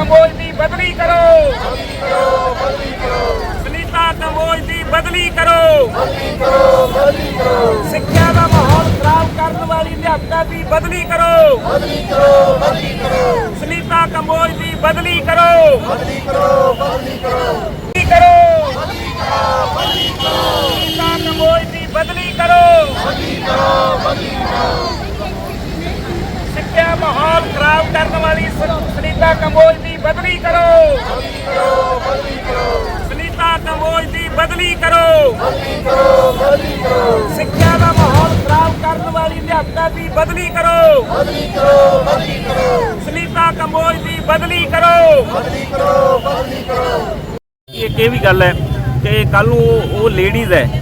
ਕੰਬੋਜ ਦੀ ਬਦਲੀ ਕਰੋ ਸੁਨੀਤਾ ਕੰਬੋਜ ਦੀ ਬਦਲੀ ਕਰੋ ਸਿੱਖਿਆ ਦਾ ਮਾਹੌਲ ਖਰਾਬ ਕਰਨ ਵਾਲੀ ਅਧਿਆਪਕਾ ਦੀ ਬਦਲੀ ਕਰੋ ਸੁਨੀਤਾ ਕੰਬੋਜ ਦੀ ਬਦਲੀ ਕਰੋ ਬਦਲੀ ਕਰੋ ਬਦਲੀ ਕਰੋ ਸੁਨੀਤਾ ਕੰਬੋਜ ਦੀ ਬਦਲੀ ਕਰੋ ਸਿੱਖਿਆ ਮਾਹੌਲ ਖਰਾਬ ਕਰਨ ਵਾਲੀ ਸੁਨੀਤਾ ਕੰਬੋਜ ਦੀ ਬਦਲੀ ਕਰੋ। ਸੁਨੀਤਾ ਕੰਬੋਜ ਦੀ ਬਦਲੀ ਕਰੋ। ਸਿੱਖਿਆ ਦਾ ਮਾਹੌਲ ਖਰਾਬ ਕਰਨ ਵਾਲੀ ਅਧਿਆਪਕਾ ਦੀ ਬਦਲੀ ਕਰੋ। ਸੁਨੀਤਾ ਕੰਬੋਜ ਦੀ ਬਦਲੀ ਕਰੋ। ਇੱਕ ਇਹ ਵੀ ਗੱਲ ਹੈ ਕਿ ਕੱਲ ਨੂੰ ਉਹ ਲੇਡੀਜ਼ ਹੈ।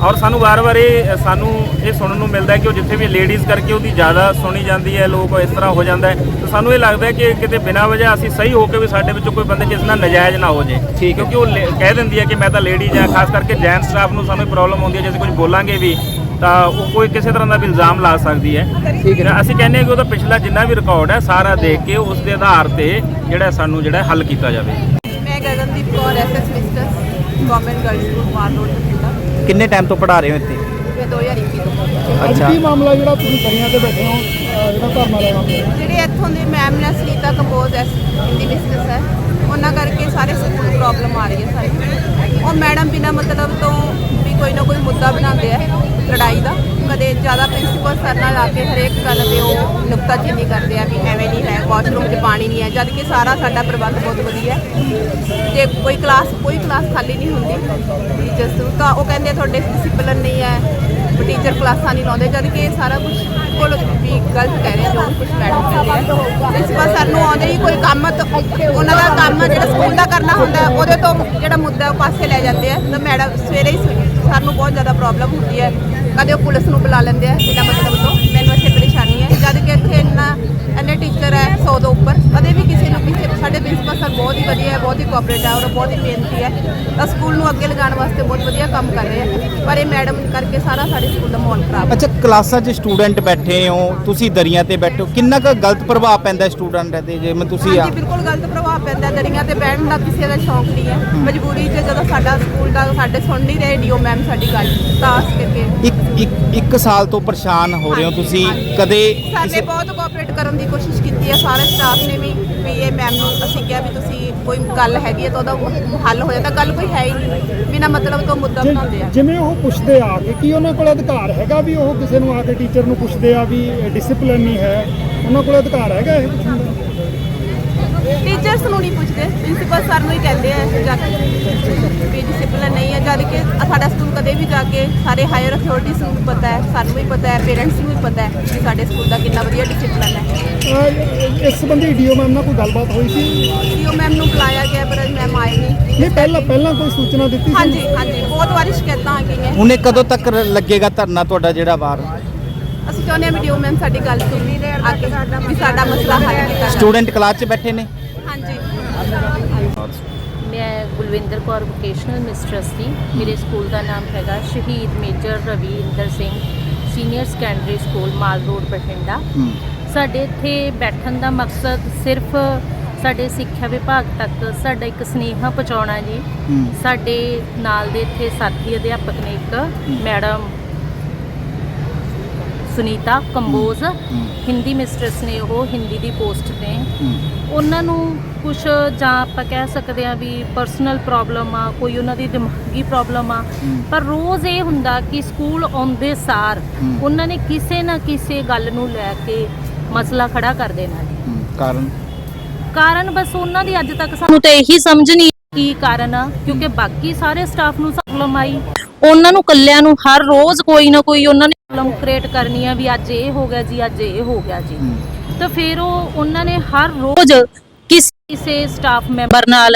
ਔਰ ਸਾਨੂੰ ਵਾਰ-ਵਾਰ ਇਹ ਸਾਨੂੰ ਇਹ ਸੁਣਨ ਨੂੰ ਮਿਲਦਾ ਹੈ ਕਿ ਉਹ ਜਿੱਥੇ ਵੀ ਲੇਡੀਜ਼ ਕਰਕੇ ਉਹਦੀ ਜ਼ਿਆਦਾ ਸੁਣੀ ਜਾਂਦੀ ਹੈ ਲੋਕ ਇਸ ਤਰ੍ਹਾਂ ਹੋ ਜਾਂਦਾ ਹੈ ਤਾਂ ਸਾਨੂੰ ਇਹ ਲੱਗਦਾ ਹੈ ਕਿ ਕਿਤੇ ਬਿਨਾਂ ਵਜ੍ਹਾ ਅਸੀਂ ਸਹੀ ਹੋ ਕੇ ਵੀ ਸਾਡੇ ਵਿੱਚੋਂ ਕੋਈ ਬੰਦੇ ਜਿਸ ਨਾਲ ਨਜਾਇਜ਼ ਨਾ ਹੋ ਜੇ ਠੀਕ ਹੈ। ਕਿਉਂਕਿ ਉਹ ਕਹਿ ਦਿੰਦੀ ਹੈ ਕਿ ਮੈਂ ਤਾਂ ਲੇਡੀਜ਼ ਹਾਂ ਖਾਸ ਕਰਕੇ ਜੈਂਟ ਸਟਾਫ ਨੂੰ ਸਾਨੂੰ ਪ੍ਰੋਬਲਮ ਹੁੰਦੀ ਹੈ ਜੇ ਅਸੀਂ ਕੁਝ ਬੋਲਾਂਗੇ ਵੀ ਤਾਂ ਉਹ ਕੋਈ ਕਿਸੇ ਤਰ੍ਹਾਂ ਦਾ ਵੀ ਇਲਜ਼ਾਮ ਲਾ ਸਕਦੀ ਹੈ ਠੀਕ ਹੈ। ਤਾਂ ਅਸੀਂ ਕਹਿੰਦੇ ਹਾਂ ਕਿ ਉਹਦਾ ਪਿਛਲਾ ਜਿੰਨਾ ਵੀ ਰਿਕਾਰਡ ਹੈ ਸਾਰਾ ਦੇਖ ਕੇ ਉਸ ਦੇ ਆਧਾਰ ਤੇ ਜਿਹੜਾ ਸਾਨੂੰ ਜਿਹੜਾ ਹੱਲ ਕੀਤਾ ਜਾਵੇ ਮੈਂ Gagandeep Kaur SS mistress government girls school mall road Bathinda ਕਿੰਨੇ ਟਾਈਮ ਤੋਂ ਪੜ੍ਹਾ ਰਹੇ ਹੋ ਇੱਥੇ? ਮੈਂ 2021 ਤੋਂ ਅੱਛਾ। ਕੀ ਮਾਮਲਾ ਜਿਹੜਾ ਤੁਸੀਂ ਦਰਿਆ ਤੇ ਬੈਠੇ ਹੋ ਅਹ ਜਿਹੜਾ ਧਰਨਾ ਲੈਣਾ ਪਿਆ ਜਿਹੜੇ ਇੱਥੋਂ ਦੇ ਮੈਮ ਨੇ ਸੁਨੀਤਾ ਕੰਬੋਜ ਐਸ ਹਿੰਦੀ ਮਿਸਟਰਸ ਹੈ ਉਹਨਾਂ ਕਰਕੇ ਸਾਰੇ ਸਕੂਲ ਨੂੰ ਪ੍ਰੋਬਲਮ ਆ ਰਹੀ ਹੈ ਸਾਰੀ ਉਹ ਮੈਡਮ ਬਿਨਾ ਮਤਲਬ ਤੋਂ ਵੀ ਕੋਈ ਨਾ ਕੋਈ ਮੁੱਦਾ ਬਣਾਉਂਦੇ ਆ ਲੜਾਈ ਦਾ। ਕਦੇ ਜ਼ਿਆਦਾ ਪ੍ਰਿੰਸੀਪਲ ਸਰ ਨਾਲ ਆ ਕੇ ਹਰੇਕ ਗੱਲ ਤੇ ਉਹ ਨੁਕਤਾਚੀਨੀ ਕਰਦੇ ਆ ਵੀ ਐਵੇਂ ਨਹੀਂ ਹੈ ਵਾਸ਼ਰੂਮ 'ਚ ਪਾਣੀ ਨਹੀਂ ਹੈ ਜਦ ਕਿ ਸਾਰਾ ਸਾਡਾ ਪ੍ਰਬੰਧ ਬਹੁਤ ਵਧੀਆ ਹੈ। ਜੇ ਕੋਈ ਕਲਾਸ ਕੋਈ ਕਲਾਸ ਖਾਲੀ ਨਹੀਂ ਹੁੰਦੀ ਟੀਚਰਸ ਤਾਂ ਉਹ ਕਹਿੰਦੇ ਤੁਹਾਡੇ ਡਿਸਪਲਿਨ ਨਹੀਂ ਹੈ ਟੀਚਰ ਕਲਾਸਾਂ ਨਹੀਂ ਲਾਉਂਦੇ। ਜਦ ਕਿ ਇਹ ਸਾਰਾ ਕੁਝ ਕੋਲ ਵੀ ਗਲਤ ਕਹਿ ਰਹੇ ਆ, ਜੋ ਕੁਝ ਮੈਡਮ ਕਹਿੰਦੇ ਆ। ਪ੍ਰਿੰਸੀਪਲ ਸਰ ਨੂੰ ਆਉਂਦੇ ਹੀ ਕੋਈ ਕੰਮ ਉਹਨਾਂ ਦਾ ਕੰਮ ਜਿਹੜਾ ਸਕੂਲ ਦਾ ਕਰਨਾ ਹੁੰਦਾ ਉਹਦੇ ਤੋਂ ਜਿਹੜਾ ਮੁੱਦਾ ਉਹ ਪਾਸੇ ਲੈ ਜਾਂਦੇ ਆ। ਤਾਂ ਮੈਡਮ ਸਵੇਰੇ ਹੀ ਸਰ ਬਹੁਤ ਜ਼ਿਆਦਾ ਪ੍ਰੋਬਲਮ ਹੁੰਦੀ ਹੈ। ਕਦੇ ਉਹ ਪੁਲਿਸ ਨੂੰ ਬੁਲਾ ਲੈਂਦੇ ਆ ਬਿਨਾਂ ਮਤਲਬ ਤੋਂ ਮੈਨੂੰ ਇੱਥੇ ਪਰੇਸ਼ਾਨੀ ਹੈ। ਜਦ ਕਿ ਇੱਥੇ ਇੰਨਾ, ਇੰਨੇ ਟੀਚਰ ਹੈ 100 ਤੋਂ ਉੱਪਰ ਕਦੇ ਵੀ ਕਿਸੇ ਨੂੰ ਪਿੱਛੇ ਸਾਡੇ ਪ੍ਰਿੰਸੀਪਲ ਸਰ ਬਹੁਤ ਹੀ ਵਧੀਆ ਹੈ ਬਹੁਤ ਹੀ ਕੋਆਪਰੇਟ ਹੈ ਔਰ ਬਹੁਤ ਹੀ ਮਿਹਨਤੀ ਹੈ। ਤਾਂ ਸਕੂਲ ਨੂੰ ਅੱਗੇ ਲਗਾਉਣ ਵਾਸਤੇ ਬਹੁਤ ਵਧੀਆ ਕੰਮ ਕਰ ਰਹੇ ਆ ਪਰ ਇਹ ਮੈਡਮ ਕਰਕੇ ਸਾਰਾ ਸਾਡੇ ਸਕੂਲ ਦਾ ਮਾਹੌਲ ਖਰਾਬ ਹੈ ਅੱਛਾ ਕਲਾਸਾਂ 'ਚ ਸਟੂਡੈਂਟ ਬੈਠੇ ਹੋ ਤੁਸੀਂ ਦਰੀਆਂ ਤੇ ਬੈਠੇ ਹੋ ਕਿੰਨਾ ਕੁ ਗਲਤ ਪ੍ਰਭਾਵ ਪੈਂਦਾ ਸਟੂਡੈਂਟ ਤੇ ਜਿਵੇਂ ਤੁਸੀਂ ਆ ਹਾਂਜੀ ਬਿਲਕੁਲ ਗਲਤ ਪ੍ਰਭਾਵ ਪੈਂਦਾ ਦਰੀਆਂ ਤੇ ਬਹਿਣ ਦਾ ਕਿਸੇ ਦਾ ਸ਼ੌਂਕ ਨਹੀਂ ਹੈ। ਮਜਬੂਰੀ 'ਚ ਜਦੋਂ ਸਾਡਾ ਸਕੂਲ ਦਾ ਸਾਡੇ ਸੁਣ ਨਹੀਂ ਰਹੇ ਡੀਓ ਮੈਮ ਸਾਡੀ ਗੱਲ ਤਾਂ ਇਸ ਕਰਕੇ ਇੱਕ ਇੱਕ ਇੱਕ ਸਾਲ ਤੋਂ ਪਰੇਸ਼ਾਨ ਹੋ ਰਹੇ ਹੋ ਤੁਸੀਂ। ਕਦੇ ਸਾਡੇ ਬਹੁਤ ਕੋਆਪਰੇਟ ਕਰਨ ਦੀ ਕੋਸ਼ਿਸ਼ ਕੀਤੀ ਹੈ। ਸਾਰੇ ਸਟਾਫ ਨੇ ਵੀ ਵੀ ਇਹ ਮੈਮ ਨੂੰ ਅਸੀਂ ਕਿਹਾ ਵੀ ਤੁਸੀਂ ਕੋਈ ਗੱਲ ਹੈਗੀ ਹੈ ਤਾਂ ਉਹਦਾ ਹੱਲ ਹੋ ਜਾਂਦਾ ਗੱਲ ਕੋਈ ਹੈ ਹੀ ਨਹੀਂ। ਬਿਨਾ ਮਤਲਬ ਤੋਂ ਮੁੱਦਾ ਬਣਾਉਂਦੇ ਆ। ਜਿਵੇਂ ਉਹ ਪੁੱਛਦੇ ਆ ਕਿ ਕੀ ਉਹਨਾਂ ਕੋਲ ਅਧਿਕਾਰ ਹੈਗਾ ਵੀ ਉਹ ਕਿਸੇ ਨੂੰ ਆ ਕੇ ਟੀਚਰ ਨੂੰ ਪੁੱਛਦੇ ਆ ਵੀ ਡਿਸਪਲਿਨ ਨਹੀਂ ਹੈ ਉਹਨਾਂ ਕੋਲ ਅਧਿਕਾਰ ਹੈਗਾ ਇਹ ਪੁੱਛਣ ਦਾ? ਟੀਚਰਸ ਨੂੰ ਨਹੀਂ ਪੁੱਛਦੇ ਪ੍ਰਿੰਸੀਪਲ ਸਰ ਨੂੰ ਹੀ ਕਹਿੰਦੇ ਆ ਜਾ ਕੇ ਵੀ ਡਿਸਪਲਿਨ ਨਹੀਂ ਹੈ ਜਦ ਕਿ ਸਾਡਾ ਸਕੂਲ ਕਦੇ ਵੀ ਜਾ ਕੇ ਸਾਰੇ ਹਾਇਰ ਅਥਾਰਟੀਜ਼ ਨੂੰ ਵੀ ਪਤਾ ਹੈ ਸਾਨੂੰ ਵੀ ਪਤਾ ਹੈ ਪੇਰੈਂਟਸ ਨੂੰ ਵੀ ਪਤਾ ਹੈ ਕਿ ਸਾਡੇ ਸਕੂਲ ਦਾ ਕਿੰਨਾ ਵਧੀਆ ਡਿਸਪਲਿਨ ਹੈ। ਇਸ ਸੰਬੰਧੀ ਡੀਓ ਮੈਮ ਨਾਲ ਕੋਈ ਗੱਲਬਾਤ ਹੋਈ ਸੀ? ਸੀਓ ਮੈਮ ਨੂੰ ਬੁਲਾਇਆ ਗਿਆ ਪਰ ਮੈਮ ਆਏ ਨਹੀਂ। ਨਹੀਂ ਪਹਿਲਾਂ ਪਹਿਲਾਂ ਕੋਈ ਸੂਚਨਾ ਦਿੱਤੀ ਸੀ? ਹਾਂਜੀ ਹਾਂਜੀ ਬਹੁਤ ਵਾਰੀ ਸ਼ਿਕਾਇਤਾਂ ਆ ਗਈਆਂ ਹੁਣੇ ਕਦੋਂ ਤੱਕ ਲੱਗੇਗਾ ਧਰਨਾ ਤੁਹਾਡਾ ਜਿਹੜਾ ਬਾਹਰ ਅਸੀਂ ਚਾਹੁੰਦੇ ਹਾਂ ਵੀਡੀਓ ਮੈਮ ਸਾਡੀ ਗੱਲ ਸੁਣੀ ਆ ਕੇ ਵੀ ਸਾਡਾ ਮਸਲਾ ਹੱਲ ਕੀਤਾ ਜਾਵੇ। ਸਟੂਡੈਂਟ ਕਲਾਸ 'ਚ ਬੈਠੇ ਨੇ? ਹਾਂਜੀ। ਮੈਂ ਗੁਲਵਿੰਦਰ ਕੌਰ ਵੋਕੇਸ਼ਨਲ ਮਿਸਟਰਸ ਸੀ ਮੇਰੇ ਸਕੂਲ ਦਾ ਨਾਮ ਹੈਗਾ ਸ਼ਹੀਦ major Ravinder Singh senior secondary school mall road Bathinda. ਸਾਡੇ ਇੱਥੇ ਬੈਠਣ ਦਾ ਮਕਸਦ ਸਿਰਫ ਸਾਡੇ ਸਿੱਖਿਆ ਵਿਭਾਗ ਤੱਕ ਸਾਡਾ ਇੱਕ ਸਨੇਹਾ ਪਹੁੰਚਾਉਣਾ ਜੀ। ਸਾਡੇ ਨਾਲ ਦੇ ਇੱਥੇ ਸਾਥੀ ਅਧਿਆਪਕ ਨੇ ਇੱਕ ਮੈਡਮ ਸੁਨੀਤਾ ਕੰਬੋਜ। ਹਿੰਦੀ ਮਿਸਟਰਸ ਨੇ ਉਹ ਹਿੰਦੀ ਦੀ ਪੋਸਟ ਤੇ। ਉਹਨਾਂ ਨੂੰ ਕੁਝ ਜਾਂ ਆਪਾਂ ਕਹਿ ਸਕਦੇ ਆ ਵੀ ਪਰਸਨਲ ਪ੍ਰੋਬਲਮ ਆ ਕੋਈ ਉਹਨਾਂ ਦੀ ਦਿਮਾਗੀ ਪ੍ਰੋਬਲਮ ਆ। ਪਰ ਰੋਜ਼ ਇਹ ਹੁੰਦਾ ਕਿ ਸਕੂਲ ਆਉਂਦੇ ਸਾਰ। ਉਹਨਾਂ ਨੇ ਕਿਸੇ ਨਾ ਕਿਸੇ ਗੱਲ ਨੂੰ ਲੈ ਕੇ ਮਸਲਾ ਖੜਾ ਕਰ ਦੇਣਾ ਕਾਰਨ? ਕਾਰਨ ਬਸ ਉਹਨਾਂ ਦੀ ਅੱਜ ਤੱਕ ਸਾਨੂੰ ਤਾਂ ਇਹੀ ਸਮਝ ਨਹੀਂ ਕੀ ਕਾਰਨ ਆ ਕਿਉਂਕਿ ਬਾਕੀ ਸਾਰੇ ਸਟਾਫ ਨੂੰ ਪ੍ਰੋਬਲਮ ਆਈ। ਉਹਨਾਂ ਨੂੰ ਕੱਲਿਆਂ ਨੂੰ ਹਰ ਰੋਜ਼ ਕੋਈ ਨਾ ਕੋਈ ਉਹਨਾਂ ਨੇ ਪ੍ਰੋਬਲਮ ਕ੍ਰੀਏਟ ਕਰਨੀ ਆ ਵੀ ਅੱਜ ਇਹ ਹੋ ਗਿਆ ਜੀ ਅੱਜ ਇਹ ਹੋ ਗਿਆ ਜੀ। ਤਾਂ ਫਿਰ ਉਹ ਉਹਨਾਂ ਨੇ ਹਰ ਰੋਜ਼ ਕਿਸੇ ਸਟਾਫ ਮੈਂਬਰ ਨਾਲ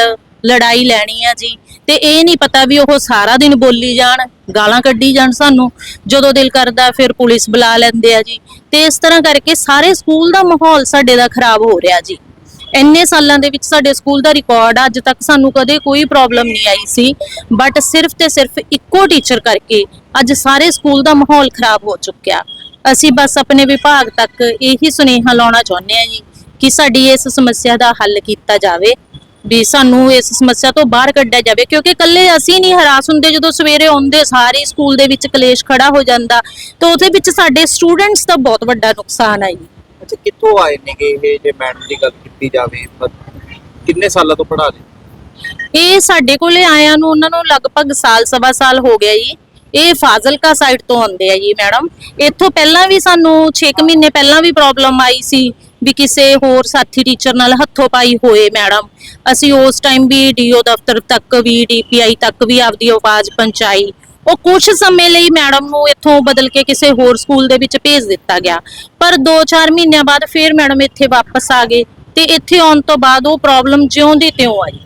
ਲੜਾਈ ਲੈਣੀ ਆ ਜੀ। ਤੇ ਇਹ ਨਹੀਂ ਪਤਾ ਵੀ ਉਹ ਸਾਰਾ ਦਿਨ ਬੋਲੀ ਜਾਣ, ਗਾਲਾਂ ਕੱਢੀ ਜਾਣ ਸਾਨੂੰ, ਜਦੋਂ ਦਿਲ ਕਰਦਾ ਫਿਰ ਪੁਲਿਸ ਬੁਲਾ ਲੈਂਦੇ ਆ ਜੀ। ਤੇ ਇਸ ਤਰ੍ਹਾਂ ਕਰਕੇ ਸਾਰੇ ਸਕੂਲ ਦਾ ਮਾਹੌਲ ਸਾਡੇ ਦਾ ਖਰਾਬ ਹੋ ਰਿਹਾ ਜੀ। ਇੰਨੇ ਸਾਲਾਂ ਦੇ ਵਿੱਚ ਸਾਡੇ ਸਕੂਲ ਦਾ ਰਿਕਾਰਡ ਅੱਜ ਤੱਕ ਸਾਨੂੰ ਕਦੇ ਕੋਈ ਪ੍ਰੋਬਲਮ ਨਹੀਂ ਆਈ ਸੀ। ਬਟ ਸਿਰਫ ਤੇ ਸਿਰਫ ਇੱਕੋ ਟੀਚਰ ਕਰਕੇ ਅੱਜ ਸਾਰੇ ਸਕੂਲ ਦਾ ਮਾਹੌਲ ਖਰਾਬ ਹੋ ਚੁੱਕਿਆ। ਅਸੀਂ ਬਸ ਆਪਣੇ ਵਿਭਾਗ ਤੱਕ ਇਹੀ ਸੁਨੇਹਾ ਲਾਉਣਾ ਚਾਹੁੰਦੇ ਹਾਂ ਜੀ ਕਿ ਸਾਡੀ ਇਸ ਸਮੱਸਿਆ ਦਾ ਹੱਲ ਕੀਤਾ ਜਾਵੇ ਵੀ ਸਾਨੂੰ ਇਸ ਸਮੱਸਿਆ ਤੋਂ ਬਾਹਰ ਕੱਢਿਆ ਜਾਵੇ ਕਿਉਂਕਿ ਇਕੱਲੇ ਅਸੀਂ ਨਹੀਂ ਹਰਾਸ ਹੁੰਦੇ ਜਦੋਂ ਸਵੇਰੇ ਆਉਂਦੇ ਸਾਰੇ ਸਕੂਲ ਦੇ ਵਿੱਚ ਕਲੇਸ਼ ਖੜਾ ਹੋ ਜਾਂਦਾ ਤਾਂ ਉਹਦੇ ਵਿੱਚ ਸਾਡੇ ਸਟੂਡੈਂਟਸ ਦਾ ਬਹੁਤ ਵੱਡਾ ਨੁਕਸਾਨ ਆ ਜੀ। ਅੱਛਾ ਕਿੱਥੋਂ ਆਏ ਨੇਗੇ ਇਹ ਜੇ ਮੈਡਮ ਦੀ ਗੱਲ ਕੀਤੀ ਜਾਵੇ ਕਿੰਨੇ ਸਾਲਾਂ ਤੋਂ ਪੜ੍ਹਾ ਰਹੇ? ਇਹ ਸਾਡੇ ਕੋਲੇ ਆਇਆਂ ਨੂੰ ਉਹਨਾਂ ਨੂੰ ਲਗਭਗ ਸਾਲ ਸਵਾ ਸਾਲ ਹੋ ਗਿਆ ਜੀ। ਇਹ ਫਾਜ਼ਿਲਕਾ ਸਾਈਡ ਤੋਂ ਆਉਂਦੇ ਆ ਜੀ ਮੈਡਮ ਇੱਥੋਂ ਪਹਿਲਾਂ ਵੀ ਸਾਨੂੰ 6 ਮਹੀਨੇ ਪਹਿਲਾਂ ਵੀ ਪ੍ਰੋਬਲਮ ਆਈ ਸੀ ਵੀ ਕਿਸੇ ਹੋਰ ਸਾਥੀ ਟੀਚਰ ਨਾਲ ਹੱਥੋਂ ਪਾਈ ਹੋਏ ਮੈਡਮ ਅਸੀਂ ਉਸ ਟਾਈਮ ਵੀ ਡੀਓ ਦਫ਼ਤਰ ਤੱਕ ਵੀ ਡੀਪੀਆਈ ਤੱਕ ਵੀ ਆਪਦੀ ਆਵਾਜ਼ ਪਹੁੰਚਾਈ। ਉਹ ਕੁਝ ਸਮੇਂ ਲਈ ਮੈਡਮ ਨੂੰ ਇੱਥੋਂ ਬਦਲ ਕੇ ਕਿਸੇ ਹੋਰ ਸਕੂਲ ਦੇ ਵਿੱਚ ਭੇਜ ਦਿੱਤਾ ਗਿਆ। ਪਰ 2-4 ਮਹੀਨਿਆਂ ਬਾਅਦ ਫਿਰ ਮੈਡਮ ਇੱਥੇ ਵਾਪਸ ਆ ਗਏ ਤੇ ਇੱਥੇ ਆਉਣ ਤੋਂ ਬਾਅਦ ਉਹ ਪ੍ਰੋਬਲਮ ਜਿਉਂ ਦੀ ਤਿਉਂ ਆਈ।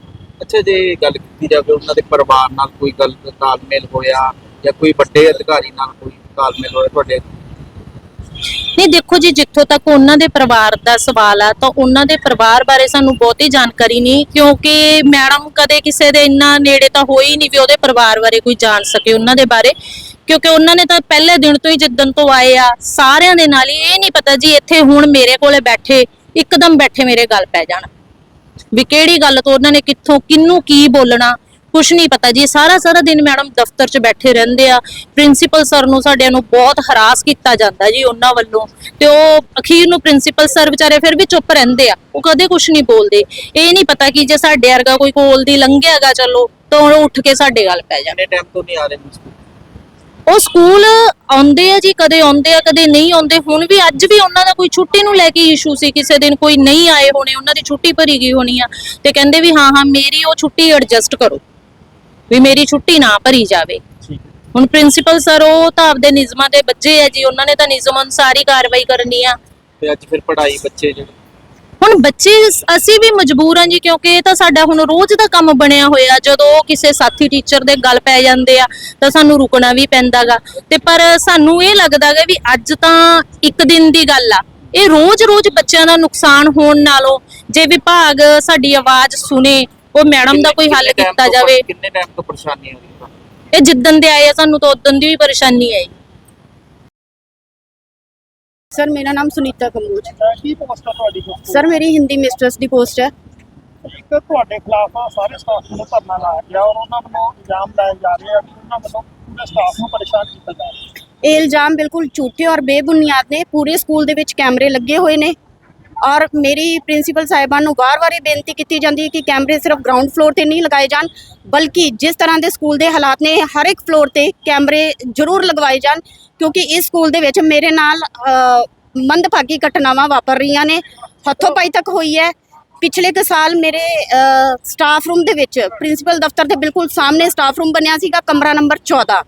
ਅੱਛਾ, ਜੇ ਗੱਲ ਕੀਤੀ ਜਾਵੇ ਉਹਨਾਂ ਦੇ ਪਰਿਵਾਰ ਨਾਲ ਕੋਈ ਗੱਲ, ਤਾਲਮੇਲ ਹੋਇਆ ਜਾਂ ਕੋਈ ਵੱਡੇ ਅਧਿਕਾਰੀ ਨਾਲ ਕੋਈ ਤਾਲਮੇਲ ਹੋਇਆ ਤੁਹਾਡੇ? ਨਹੀਂ, ਦੇਖੋ ਜੀ, ਜਿੱਥੋਂ ਤੱਕ ਉਹਨਾਂ ਦੇ ਪਰਿਵਾਰ ਦਾ ਸਵਾਲ ਆ, ਤਾਂ ਉਹਨਾਂ ਦੇ ਪਰਿਵਾਰ ਬਾਰੇ ਸਾਨੂੰ ਬਹੁਤੀ ਜਾਣਕਾਰੀ ਨਹੀਂ, ਕਿਉਂਕਿ ਮੈਡਮ ਕਦੇ ਕਿਸੇ ਦੇ ਇੰਨਾ ਨੇੜੇ ਤਾਂ ਹੋਈ ਨਹੀਂ ਵੀ ਉਹਦੇ ਪਰਿਵਾਰ ਬਾਰੇ ਕੋਈ ਜਾਣ ਸਕੇ ਉਹਨਾਂ ਦੇ ਬਾਰੇ। ਕਿਉਂਕਿ ਉਹਨਾਂ ਨੇ ਤਾਂ ਪਹਿਲੇ ਦਿਨ ਤੋਂ ਹੀ ਜਿੱਦਣ ਤੋਂ ਆਏ ਆ, ਸਾਰਿਆਂ ਦੇ ਨਾਲ ਹੀ ਇਹ ਨਹੀਂ ਪਤਾ ਜੀ, ਇੱਥੇ ਹੁਣ ਮੇਰੇ ਕੋਲੇ ਬੈਠੇ, ਇੱਕਦਮ ਬੈਠੇ ਮੇਰੇ ਗੱਲ ਪੈ ਜਾਣ। ਵੀ ਕਿਹੜੀ ਗੱਲ ਤੋਂ ਉਹਨਾਂ ਨੇ ਕਿੱਥੋਂ ਕਿੰਨੂੰ ਕੀ ਬੋਲਣਾ ਕੁਛ ਨਹੀਂ ਪਤਾ ਜੀ ਸਾਰਾ ਸਾਰਾ ਦਿਨ ਮੈਡਮ ਦਫ਼ਤਰ 'ਚ ਬੈਠੇ ਰਹਿੰਦੇ ਆ। ਪ੍ਰਿੰਸੀਪਲ ਸਰ ਨੂੰ ਸਾਡਿਆਂ ਨੂੰ ਬਹੁਤ ਹਰਾਸ ਕੀਤਾ ਜਾਂਦਾ ਜੀ ਉਹਨਾਂ ਵੱਲੋਂ। ਤੇ ਉਹ ਅਖੀਰ ਨੂੰ ਪ੍ਰਿੰਸੀਪਲ ਸਰ ਵਿਚਾਰੇ ਫਿਰ ਵੀ ਚੁੱਪ ਰਹਿੰਦੇ ਆ ਉਹ ਕਦੇ ਕੁਛ ਨਹੀਂ ਬੋਲਦੇ। ਇਹ ਨਹੀਂ ਪਤਾ ਕਿ ਜੇ ਸਾਡੇ ਵਰਗਾ ਕੋਈ ਕੋਲ ਦੀ ਲੰਘਿਆਗਾ ਚਲੋ ਤਾਂ ਉਹ ਉੱਠ ਕੇ ਸਾਡੇ ਗੱਲ ਪੈ ਜਾਣ ਕਿੰਨੇ ਟਾਈਮ ਤੋਂ ਨਹੀਂ ਆ ਰਹੇ ਉਹ ਸਕੂਲ ਆਉਂਦੇ ਆ ਜੀ ਕਦੇ ਆਉਂਦੇ ਆ ਕਦੇ ਨਹੀਂ ਆਉਂਦੇ। ਹੁਣ ਵੀ ਅੱਜ ਵੀ ਉਹਨਾਂ ਦਾ ਕੋਈ ਛੁੱਟੀ ਨੂੰ ਲੈ ਕੇ ਇਸ਼ੂ ਸੀ ਕਿਸੇ ਦਿਨ ਕੋਈ ਨਹੀਂ ਆਏ ਹੋਣੇ ਉਹਨਾਂ ਦੀ ਛੁੱਟੀ ਭਰੀ ਗਈ ਹੋਣੀ ਆ। ਤੇ ਕਹਿੰਦੇ ਵੀ ਹਾਂ ਹਾਂ ਮੇਰੀ ਉਹ ਛੁੱਟੀ ਐਡਜਸਟ ਕਰੋ। ਵੀ ਮੇਰੀ ਛੁੱਟੀ ਨਾ ਭਰੀ ਜਾਵੇ। ਹੁਣ ਪ੍ਰਿੰਸੀਪਲ ਸਰ ਉਹ ਤਾਂ ਆਪਦੇ ਨਿਯਮਾਂ ਦੇ ਬੱਚੇ ਆ ਜੀ ਉਹਨਾਂ ਨੇ ਤਾਂ ਨਿਯਮ ਅਨੁਸਾਰ ਹੀ ਕਾਰਵਾਈ ਕਰਨੀ ਆ। ਤੇ ਅੱਜ ਫਿਰ ਪੜ੍ਹਾਈ ਬੱਚੇ ਜਿਹੜੇ? ਹੁਣ ਬੱਚੇ ਅਸੀਂ ਵੀ ਮਜਬੂਰ ਹਾਂ ਜੀ ਕਿਉਂਕਿ ਇਹ ਤਾਂ ਸਾਡਾ ਹੁਣ ਰੋਜ਼ ਦਾ ਕੰਮ ਬਣਿਆ ਹੋਇਆ ਜਦੋਂ ਕਿਸੇ ਸਾਥੀ ਟੀਚਰ ਦੇ ਗੱਲ ਪੈ ਜਾਂਦੇ ਆ ਤਾਂ ਸਾਨੂੰ ਰੁਕਣਾ ਵੀ ਪੈਂਦਾਗਾ। ਤੇ ਪਰ ਸਾਨੂੰ ਇਹ ਲੱਗਦਾਗਾ ਵੀ ਅੱਜ ਤਾਂ ਇੱਕ ਦਿਨ ਦੀ ਗੱਲ ਆ। ਇਹ ਰੋਜ਼-ਰੋਜ਼ ਬੱਚਿਆਂ ਦਾ ਨੁਕਸਾਨ ਹੋਣ ਨਾਲੋਂ ਜੇ ਵਿਭਾਗ ਸਾਡੀ ਆਵਾਜ਼ ਸੁਣੇ ਉਹ ਮੈਡਮ ਦਾ ਕੋਈ ਹੱਲ ਕੀਤਾ ਜਾਵੇ। ਕਿੰਨੇ ਟਾਈਮ ਤੋਂ ਪਰੇਸ਼ਾਨੀ ਹੋ ਰਹੀ ਹੈ ਇਹ ਜਿੱਦਣ ਦੇ ਆਏ ਆ ਸਾਨੂੰ ਤਾਂ ਉਦੋਂ ਦੀ ਵੀ ਪਰੇਸ਼ਾਨੀ ਆਈ। ਸਰ ਮੇਰਾ ਨਾਮ ਸੁਨੀਤਾ ਕੰਬੋਜ ਕੀ ਪੋਸਟ ਆ ਤੁਹਾਡੀ post? ਸਰ ਮੇਰੀ ਹਿੰਦੀ ਮਿਸਟਰਸ ਦੀ ਪੋਸਟ ਹੈ। ਇੱਕ ਤੁਹਾਡੇ ਖਿਲਾਫ ਸਾਰੇ ਸਟਾਫ ਨੂੰ ਧਰਨਾ ਲਾਇਆ ਗਿਆ ਔਰ ਉਹਨਾਂ ਵੱਲੋਂ ਇਲਜ਼ਾਮ ਲਾਏ ਜਾ ਰਹੇ ਆ ਕਿ ਉਹਨਾਂ ਵੱਲੋਂ ਪੂਰੇ ਸਟਾਫ ਨੂੰ ਪਰੇਸ਼ਾਨ ਕੀਤਾ ਜਾ ਰਿਹਾ ਹੈ। ਇਹ ਇਲਜ਼ਾਮ ਬਿਲਕੁਲ ਝੂਠੇ ਔਰ ਬੇਬੁਨਿਆਦ ਨੇ। ਪੂਰੇ ਸਕੂਲ ਦੇ ਵਿੱਚ ਕੈਮਰੇ ਲੱਗੇ ਹੋਏ ਨੇ। ਔਰ ਮੇਰੀ ਪ੍ਰਿੰਸੀਪਲ ਸਾਹਿਬਾਨ ਨੂੰ ਵਾਰ-ਵਾਰ ਇਹ ਬੇਨਤੀ ਕੀਤੀ ਜਾਂਦੀ ਹੈ ਕਿ ਕੈਮਰੇ ਸਿਰਫ ਗਰਾਊਂਡ ਫਲੋਰ ਤੇ ਨਹੀਂ ਲਗਾਏ ਜਾਣ, ਬਲਕਿ ਜਿਸ ਤਰ੍ਹਾਂ ਦੇ ਸਕੂਲ ਦੇ ਹਾਲਾਤ ਨੇ, ਹਰ ਇੱਕ ਫਲੋਰ ਤੇ ਕੈਮਰੇ ਜ਼ਰੂਰ ਲਗਵਾਏ ਜਾਣ, ਕਿਉਂਕਿ ਇਸ ਸਕੂਲ ਦੇ ਵਿੱਚ ਮੇਰੇ ਨਾਲ ਮੰਦਭਾਗੀ ਘਟਨਾਵਾਂ ਵਾਪਰ ਰਹੀਆਂ ਨੇ, ਹੱਥੋਂ ਪਾਈ ਤੱਕ ਹੋਈ ਹੈ। ਪਿਛਲੇ ਕੁ ਸਾਲ ਮੇਰੇ ਸਟਾਫ ਰੂਮ ਦੇ ਵਿੱਚ, ਪ੍ਰਿੰਸੀਪਲ ਦਫ਼ਤਰ ਦੇ ਬਿਲਕੁਲ ਸਾਹਮਣੇ ਸਟਾਫ ਰੂਮ ਬਣਿਆ ਸੀਗਾ, ਕਮਰਾ ਨੰਬਰ 14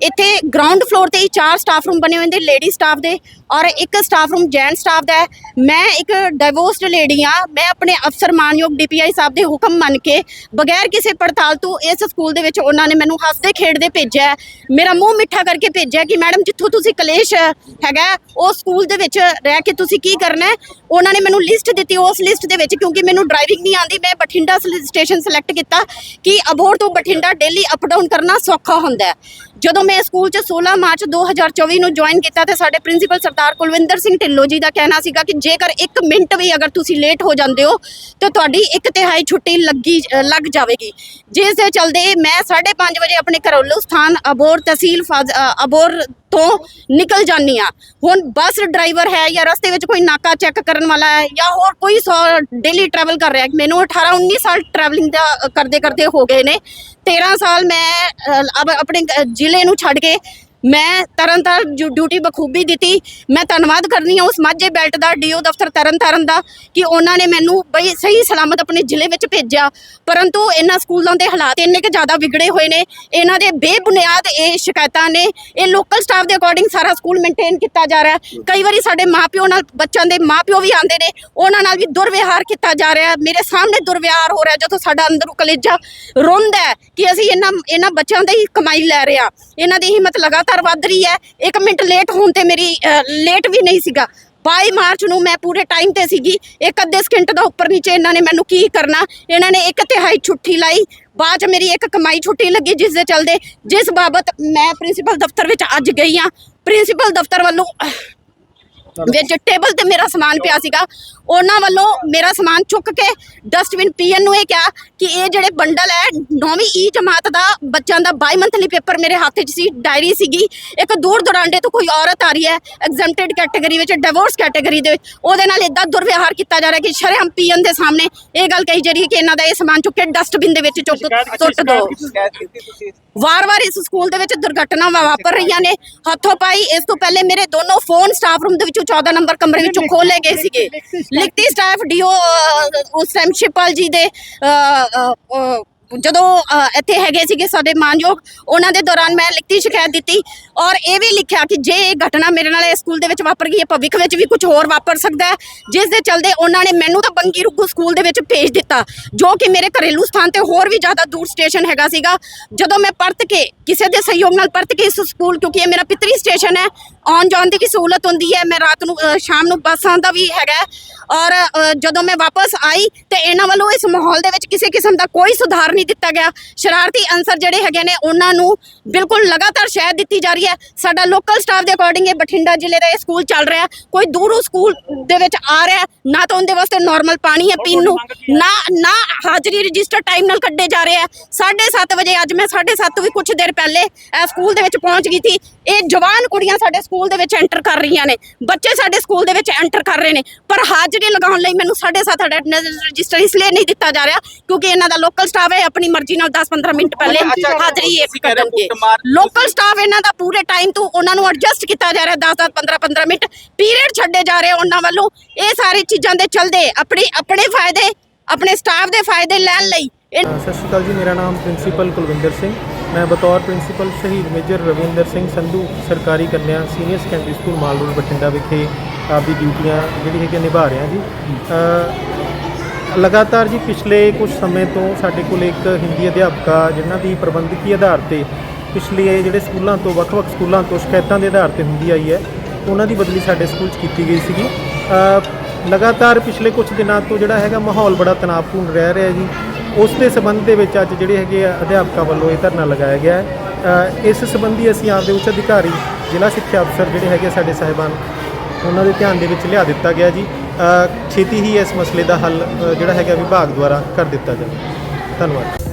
ਇੱਥੇ ਗਰਾਊਂਡ ਫਲੋਰ ਤੇ ਹੀ ਚਾਰ ਸਟਾਫ ਰੂਮ ਬਣੇ ਹੋਏ ਨੇ ਲੇਡੀ ਸਟਾਫ ਦੇ ਔਰ ਇੱਕ ਸਟਾਫ ਰੂਮ ਜੈਂਟ ਸਟਾਫ ਦਾ ਹੈ। ਮੈਂ ਇੱਕ ਡਾਈਵੋਰਸਡ ਲੇਡੀ ਆ ਮੈਂ ਆਪਣੇ ਅਫਸਰ ਮਾਨਯੋਗ ਡੀਪੀਆਈ ਸਾਹਿਬ ਦੇ ਹੁਕਮ ਮੰਨ ਕੇ ਬਗੈਰ ਕਿਸੇ ਪੜਤਾਲ ਤੋਂ ਇਸ ਸਕੂਲ ਦੇ ਵਿੱਚ ਉਹਨਾਂ ਨੇ ਮੈਨੂੰ ਹੱਸਦੇ ਖੇਡਦੇ ਭੇਜਿਆ ਮੇਰਾ ਮੂੰਹ ਮਿੱਠਾ ਕਰਕੇ ਭੇਜਿਆ ਕਿ ਮੈਡਮ, ਜਿੱਥੋਂ ਤੁਸੀਂ ਕਲੇਸ਼ ਹੈਗਾ ਉਹ ਸਕੂਲ ਦੇ ਵਿੱਚ ਰਹਿ ਕੇ ਤੁਸੀਂ ਕੀ ਕਰਨਾ ਹੈ? ਉਹਨਾਂ ਨੇ ਮੈਨੂੰ ਲਿਸਟ ਦਿੱਤੀ। ਉਸ ਲਿਸਟ ਦੇ ਵਿੱਚ ਕਿਉਂਕਿ ਮੈਨੂੰ ਡਰਾਈਵਿੰਗ ਨਹੀਂ ਆਉਂਦੀ, ਮੈਂ ਬਠਿੰਡਾ ਸਟੇਸ਼ਨ ਸਿਲੈਕਟ ਕੀਤਾ ਕਿ ਅਬੋਹਰ ਤੋਂ ਬਠਿੰਡਾ ਡੇਲੀ ਅਪ ਡਾਊਨ ਕਰਨਾ ਸੌਖਾ ਹੁੰਦਾ ਹੈ। ਜਦੋਂ ਮੈਂ ਸਕੂਲ 'ਚ 16 ਮਾਰਚ 2024 ਨੂੰ ਜੁਆਇਨ ਕੀਤਾ ਤੇ ਸਾਡੇ ਪ੍ਰਿੰਸੀਪਲ ਸਰਦਾਰ ਕੁਲਵਿੰਦਰ ਸਿੰਘ ਢਿੱਲੋਂ ਜੀ ਦਾ ਕਹਿਣਾ ਸੀਗਾ ਕਿ ਜੇਕਰ 1 ਮਿੰਟ ਵੀ ਅਗਰ ਤੁਸੀਂ ਲੇਟ ਹੋ ਜਾਂਦੇ ਹੋ, ਤੇ ਤੁਹਾਡੀ ਇੱਕ ਤਿਹਾਈ ਛੁੱਟੀ ਲੱਗੀ ਲੱਗ ਜਾਵੇਗੀ। ਜਿਸ ਦੇ ਚਲਦੇ ਮੈਂ 5:30 ਵਜੇ ਆਪਣੇ ਘਰੋਲੂ ਸਥਾਨ ਅਬੋਰ ਤਹਿਸੀਲ ਅਬੋਰ ਤੋਂ ਨਿਕਲ ਜਾਂਦੀ ਆ ਹੁਣ ਬੱਸ ਡਰਾਈਵਰ ਹੈ ਜਾਂ ਰਸਤੇ ਵਿੱਚ ਕੋਈ ਨਾਕਾ ਚੈੱਕ ਕਰਨ ਵਾਲਾ ਹੈ ਜਾਂ ਹੋਰ ਕੋਈ ਸੌ ਡੇਲੀ ਟਰੈਵਲ ਕਰ ਰਿਹਾ ਮੈਨੂੰ 18 19 ਸਾਲ ਟਰੈਵਲਿੰਗ ਦਾ ਕਰਦੇ ਕਰਦੇ ਹੋ ਗਏ ਨੇ। 13 ਸਾਲ ਮੈਂ ਆਪਣੇ ਜ਼ਿਲ੍ਹੇ ਨੂੰ ਛੱਡ ਕੇ ਮੈਂ ਤਰਨਤਾਰਨ ਜੋ ਡਿਊਟੀ ਬਖੂਬੀ ਦਿੱਤੀ। ਮੈਂ ਧੰਨਵਾਦ ਕਰਨੀ ਹਾਂ ਉਸ ਮਾਝੇ ਬੈਲਟ ਦਾ ਡੀਓ ਦਫ਼ਤਰ ਤਰਨਤਾਰਨ ਦਾ ਕਿ ਉਹਨਾਂ ਨੇ ਮੈਨੂੰ ਬਈ ਸਹੀ ਸਲਾਮਤ ਆਪਣੇ ਜ਼ਿਲ੍ਹੇ ਵਿੱਚ ਭੇਜਿਆ। ਪਰੰਤੂ ਇਹਨਾਂ ਸਕੂਲਾਂ ਦੇ ਹਾਲਾਤ ਇੰਨੇ ਕਿ ਜ਼ਿਆਦਾ ਵਿਗੜੇ ਹੋਏ ਨੇ। ਇਹਨਾਂ ਦੇ ਬੇਬੁਨਿਆਦ ਇਹ ਸ਼ਿਕਾਇਤਾਂ ਨੇ। ਇਹ ਲੋਕਲ ਸਟਾਫ ਦੇ ਅਕੋਰਡਿੰਗ ਸਾਰਾ ਸਕੂਲ ਮੇਨਟੇਨ ਕੀਤਾ ਜਾ ਰਿਹਾ। ਕਈ ਵਾਰੀ ਸਾਡੇ ਮਾਪਿਓ ਨਾਲ ਬੱਚਿਆਂ ਦੇ ਮਾਪਿਓ ਵੀ ਆਉਂਦੇ ਨੇ। ਉਹਨਾਂ ਨਾਲ ਵੀ ਦੁਰਵਿਵਹਾਰ ਕੀਤਾ ਜਾ ਰਿਹਾ। ਮੇਰੇ ਸਾਹਮਣੇ ਦੁਰਵਿਹਾਰ ਹੋ ਰਿਹਾ ਜਦੋਂ ਸਾਡਾ ਅੰਦਰੋਂ ਕਲੇਜਾ ਰੋਂਦਾ ਕਿ ਅਸੀਂ ਇਹਨਾਂ ਇਹਨਾਂ ਬੱਚਿਆਂ ਦੀ ਹੀ ਕਮਾਈ ਲੈ ਰਹੇ ਹਾਂ। ਇਹਨਾਂ ਦੀ ਹਿੰਮਤ ਲਗਾਤਾਰ ਵੱਧ ਰਹੀ ਹੈ। ਇੱਕ ਮਿੰਟ ਲੇਟ ਹੋਣ ਤੇ ਮੇਰੀ ਲੇਟ ਵੀ ਨਹੀਂ ਸੀਗਾ। 22 ਮਾਰਚ ਨੂੰ ਮੈਂ ਪੂਰੇ ਟਾਈਮ ਤੇ ਸੀਗੀ। ਇੱਕ ਅੱਧੇ ਸਕਿੰਟ ਦਾ ਉੱਪਰ ਨੀਚੇ ਇਹਨਾਂ ਨੇ ਮੈਨੂੰ ਕੀ ਕਰਨਾ? ਇਹਨਾਂ ਨੇ ਇੱਕ ਤਿਹਾਈ ਛੁੱਟੀ ਲਾਈ। ਬਾਅਦ ਚ ਮੇਰੀ ਇੱਕ ਕਮਾਈ ਛੁੱਟੀ ਲੱਗੀ ਜਿਸ ਦੇ ਚਲਦੇ ਜਿਸ ਬਾਬਤ ਮੈਂ ਪ੍ਰਿੰਸੀਪਲ ਦਫ਼ਤਰ ਵਿੱਚ ਅੱਜ ਗਈ ਆ ਪ੍ਰਿੰਸੀਪਲ ਦਫ਼ਤਰ ਵੱਲੋਂ ਵਿੱਚ ਟੇਬਲ ਤੇ ਮੇਰਾ ਸਮਾਨ ਪਿਆ ਸੀਗਾ। ਉਹਨਾਂ ਵੱਲੋਂ ਮੇਰਾ ਸਮਾਨ ਚੁੱਕ ਕੇ ਡਸਟਬਿਨ ਪੀਐਨ ਨੂੰ ਇਹ ਕਿਹਾ ਕਿ ਇਹ ਜਿਹੜੇ ਬੰਡਲ ਹੈ ਨੌਵੀਂ ਈ ਜਮਾਤ ਦਾ ਬੱਚਿਆਂ ਦਾ ਬਾਈ ਮੰਥਲੀ ਪੇਪਰ ਮੇਰੇ ਹੱਥ 'ਚ ਸੀ ਡਾਇਰੀ ਸੀਗੀ। ਇੱਕ ਦੂਰ ਦਰਾਂਡੇ ਤੋਂ ਕੋਈ ਔਰਤ ਆ ਰਹੀ ਹੈ ਐਗਜ਼ੈਂਪਟਡ ਕੈਟਾਗਰੀ ਵਿੱਚ ਡਿਵੋਰਸ ਕੈਟਾਗਰੀ ਦੇ ਵਿੱਚ। ਉਹਦੇ ਨਾਲ ਇਦਾਂ ਦੁਰਵਿਵਹਾਰ ਕੀਤਾ ਜਾ ਰਿਹਾ ਕਿ ਸ਼ਰੇਆਮ ਪੀਐਨ ਦੇ ਸਾਹਮਣੇ ਇਹ ਗੱਲ ਕਹੀ ਜਾ ਰਹੀ ਹੈ ਕਿ ਇਹਨਾਂ ਦਾ ਇਹ ਸਮਾਨ ਚੁੱਕ ਕੇ ਡਸਟਬਿਨ ਦੇ ਵਿੱਚ ਚੁੱਕ ਸੁੱਟ ਦਿਓ। ਤੁਸੀਂ? ਵਾਰ-ਵਾਰ ਇਸ ਸਕੂਲ ਦੇ ਵਿੱਚ ਦੁਰਘਟਨਾਵਾਂ ਵਾਪਰ ਰਹੀਆਂ ਨੇ। ਹੱਥੋਂ ਪਾਈ ਇਸ ਤੋਂ ਪਹਿਲੇ ਮੇਰੇ ਦੋਨੋਂ ਫੋਨ ਸਟਾਫ ਰੂਮ ਦੇ ਵਿੱਚੋਂ 14 ਨੰਬਰ ਕਮਰੇ ਵਿੱਚੋਂ ਖੋਲੇ ਗਏ ਸੀਗੇ। ਲਿਖਤੀ ਸਟਾਫ ਡੀਓ ਉਸ ਟਾਈਮ ਸ਼ਿਪਲ ਜੀ ਦੇ ਜਦੋਂ ਅ, ਇੱਥੇ ਹੈਗੇ ਸੀਗੇ ਸਾਡੇ ਮਾਨਯੋਗ ਉਹਨਾਂ ਦੇ ਦੌਰਾਨ ਮੈਂ ਲਿਖਤੀ ਸ਼ਿਕਾਇਤ ਦਿੱਤੀ ਔਰ ਇਹ ਵੀ ਲਿਖਿਆ ਕਿ ਜੇ ਇਹ ਘਟਨਾ ਮੇਰੇ ਨਾਲ ਇਸ ਸਕੂਲ ਦੇ ਵਿੱਚ ਵਾਪਰ ਗਈ ਹੈ ਭਵਿੱਖ ਵਿੱਚ ਵੀ ਕੁਝ ਹੋਰ ਵਾਪਰ ਸਕਦਾ ਹੈ ਜਿਸ ਦੇ ਚਲਦੇ ਉਹਨਾਂ ਨੇ ਮੈਨੂੰ ਤਾਂ ਬੰਗੀ ਰੁੱਗੂ ਸਕੂਲ ਦੇ ਵਿੱਚ ਭੇਜ ਦਿੱਤਾ ਜੋ ਕਿ ਮੇਰੇ ਘਰੇਲੂ ਸਥਾਨ ਤੇ ਹੋਰ ਵੀ ਜ਼ਿਆਦਾ ਦੂਰ ਸਟੇਸ਼ਨ ਹੈਗਾ ਸੀਗਾ ਜਦੋਂ ਮੈਂ ਪਰਤ ਕੇ ਕਿਸੇ ਦੇ ਸਹਿਯੋਗ ਨਾਲ ਪਰਤ ਕੇ ਇਸ ਸਕੂਲ ਕਿਉਂਕਿ ਇਹ ਮੇਰਾ ਪਿਤਰੀ ਸਟੇਸ਼ਨ ਹੈ ਆਉਣ ਜਾਣ ਦੀ ਵੀ ਸਹੂਲਤ ਹੁੰਦੀ ਹੈ ਮੈਂ ਰਾਤ ਨੂੰ ਅ, ਸ਼ਾਮ ਨੂੰ ਬੱਸਾਂ ਦਾ ਵੀ ਹੈਗਾ ਹੈ। ਔਰ ਅ, ਜਦੋਂ ਮੈਂ ਵਾਪਸ ਆਈ ਤੇ ਇਹਨਾਂ ਵੱਲੋਂ ਇਸ ਮਾਹੌਲ ਦੇ ਵਿੱਚ ਕਿਸੇ ਕਿਸਮ ਦਾ ਕੋਈ ਸੁਧਾਰ ਨਹੀਂ ਦਿੱਤਾ ਗਿਆ। ਸ਼ਰਾਰਤੀ ਅਨਸਰ ਜਿਹੜੇ ਹੈਗੇ ਨੇ, ਉਹਨਾਂ ਨੂੰ ਬਿਲਕੁਲ ਲਗਾਤਾਰ ਸ਼ਹਿਦ ਦਿੱਤੀ ਜਾ ਰਹੀ ਹੈ। ਸਾਡਾ ਲੋਕਲ ਸਟਾਫ ਦੇ ਅਕੋਰਡਿੰਗ ਇਹ ਬਠਿੰਡਾ ਜ਼ਿਲ੍ਹੇ ਦਾ ਇਹ ਸਕੂਲ ਚੱਲ ਰਿਹਾ ਕੋਈ ਦੂਰੋਂ ਸਕੂਲ ਦੇ ਵਿੱਚ ਆ ਰਿਹਾ ਨਾ ਤਾਂ ਉਹਦੇ ਵਾਸਤੇ ਨਾਰਮਲ ਪਾਣੀ ਹੈ ਪੀਣ ਨੂੰ, ਨਾ ਨਾ ਹਾਜ਼ਰੀ ਰਜਿਸਟਰ ਟਾਈਮ ਨਾਲ ਕੱਢੇ ਜਾ ਰਹੇ ਆ 7:30 ਵਜੇ, ਅੱਜ ਮੈਂ 7:30 ਵੀ ਕੁਝ ਦੇਰ ਪਹਿਲੇ ਇਹ ਸਕੂਲ ਦੇ ਵਿੱਚ ਪਹੁੰਚ ਗਈ ਸੀ। ਇਹ ਜਵਾਨ ਕੁੜੀਆਂ ਸਾਡੇ ਸਕੂਲ ਦੇ ਵਿੱਚ ਐਂਟਰ ਕਰ ਰਹੀਆਂ ਨੇ। ਬੱਚੇ ਸਾਡੇ ਸਕੂਲ ਦੇ ਵਿੱਚ ਐਂਟਰ ਕਰ ਰਹੇ ਨੇ। ਪਰ ਹਾਜ਼ਰੀ ਲਗਾਉਣ ਲਈ ਮੈਨੂੰ 7:30 ਅਟੈਂਡੈਂਸ ਰਜਿਸਟਰ ਇਸ ਲਈ ਨਹੀਂ ਦਿੱਤਾ ਜਾ ਰਿਹਾ, ਕਿਉਂਕਿ ਇਹਨਾਂ ਦਾ ਲੋਕਲ ਸਟਾਫ ਹੈ ਆਪਣੀ ਮਰਜ਼ੀ ਨਾਲ 10-15 ਮਿੰਟ ਪਹਿਲੇ ਹਾਜ਼ਰੀ ਕੱਢਣਗੇ ਕੁੱਟਮਾਰ- ਲੋਕਲ ਸਟਾਫ ਇਹਨਾਂ ਦਾ ਪੂਰੇ ਟਾਈਮ ਤੋਂ ਉਹਨਾਂ ਨੂੰ ਐਡਜਸਟ ਕੀਤਾ ਜਾ ਰਿਹਾ 10-10 15-15 ਮਿੰਟ। ਪੀਰੀਅਡ ਛੱਡੇ ਜਾ ਰਹੇ ਉਹਨਾਂ ਵੱਲੋਂ। ਇਹ ਸਾਰੀ ਚੀਜ਼ਾਂ ਦੇ ਚਲਦੇ ਆਪਣੀ ਆਪਣੇ ਫਾਇਦੇ ਆਪਣੇ ਸਟਾਫ ਦੇ ਫਾਇਦੇ ਲੈਣ ਲਈ। ਸਤਿ ਸ਼੍ਰੀ ਅਕਾਲ ਜੀ ਮੇਰਾ ਨਾਮ ਪ੍ਰਿੰਸੀਪਲ ਕੁਲਵਿੰਦਰ ਸਿੰਘ। ਮੈਂ ਬਤੌਰ ਪ੍ਰਿੰਸੀਪਲ ਸ਼ਹੀਦ ਮੇਜਰ ਰਵਿੰਦਰ ਸਿੰਘ ਸੰਧੂ ਸਰਕਾਰੀ ਕੰਨਿਆ senior secondary school mall road Bathinda ਵਿਖੇ ਆਪਦੀ ਡਿਊਟੀਆਂ ਜਿਹੜੀ ਹੈਗੀਆਂ ਨਿਭਾ ਰਿਹਾ ਜੀ। ਲਗਾਤਾਰ ਜੀ ਪਿਛਲੇ ਕੁਝ ਸਮੇਂ ਤੋਂ ਸਾਡੇ ਕੋਲ ਇੱਕ ਹਿੰਦੀ ਅਧਿਆਪਕਾ ਜਿਨ੍ਹਾਂ ਦੀ ਪ੍ਰਬੰਧਕੀ ਆਧਾਰ ਤੇ ਪਿਛਲੇ ਜਿਹੜੇ ਸਕੂਲਾਂ ਤੋਂ ਵੱਖ-ਵੱਖ ਸਕੂਲਾਂ ਤੋਂ ਸ਼ਿਕਾਇਤਾਂ ਦੇ ਆਧਾਰ ਤੇ ਹੁੰਦੀ ਆਈ ਹੈ, ਉਹਨਾਂ ਦੀ ਬਦਲੀ ਸਾਡੇ ਸਕੂਲ 'ਚ ਕੀਤੀ ਗਈ ਸੀਗੀ। ਲਗਾਤਾਰ ਪਿਛਲੇ ਕੁਝ ਦਿਨਾਂ ਤੋਂ ਜਿਹੜਾ ਹੈਗਾ ਮਾਹੌਲ ਬੜਾ ਤਣਾਅਪੂਰਨ ਰਹਿ ਰਿਹਾ ਜੀ। ਉਸ ਦੇ ਸਬੰਧ ਦੇ ਵਿੱਚ ਅੱਜ ਜਿਹੜੇ ਹੈਗੇ ਆ ਅਧਿਆਪਕਾਂ ਵੱਲੋਂ ਇਹ ਧਰਨਾ ਲਗਾਇਆ ਗਿਆ ਹੈ। ਇਸ ਸੰਬੰਧੀ ਅਸੀਂ ਆਪਦੇ ਉੱਚ ਅਧਿਕਾਰੀ, ਜ਼ਿਲ੍ਹਾ ਸਿੱਖਿਆ ਅਫਸਰ ਜਿਹੜੇ ਹੈਗੇ ਸਾਡੇ ਸਾਹਿਬਾਨ, ਉਹਨਾਂ ਦੇ ਧਿਆਨ ਦੇ ਵਿੱਚ ਲਿਆ ਦਿੱਤਾ ਗਿਆ ਜੀ। ਛੇਤੀ ਹੀ ਇਸ ਮਸਲੇ ਦਾ ਹੱਲ ਜਿਹੜਾ ਹੈਗਾ ਵਿਭਾਗ ਦੁਆਰਾ ਕਰ ਦਿੱਤਾ ਜਾਵੇ। ਧੰਨਵਾਦ।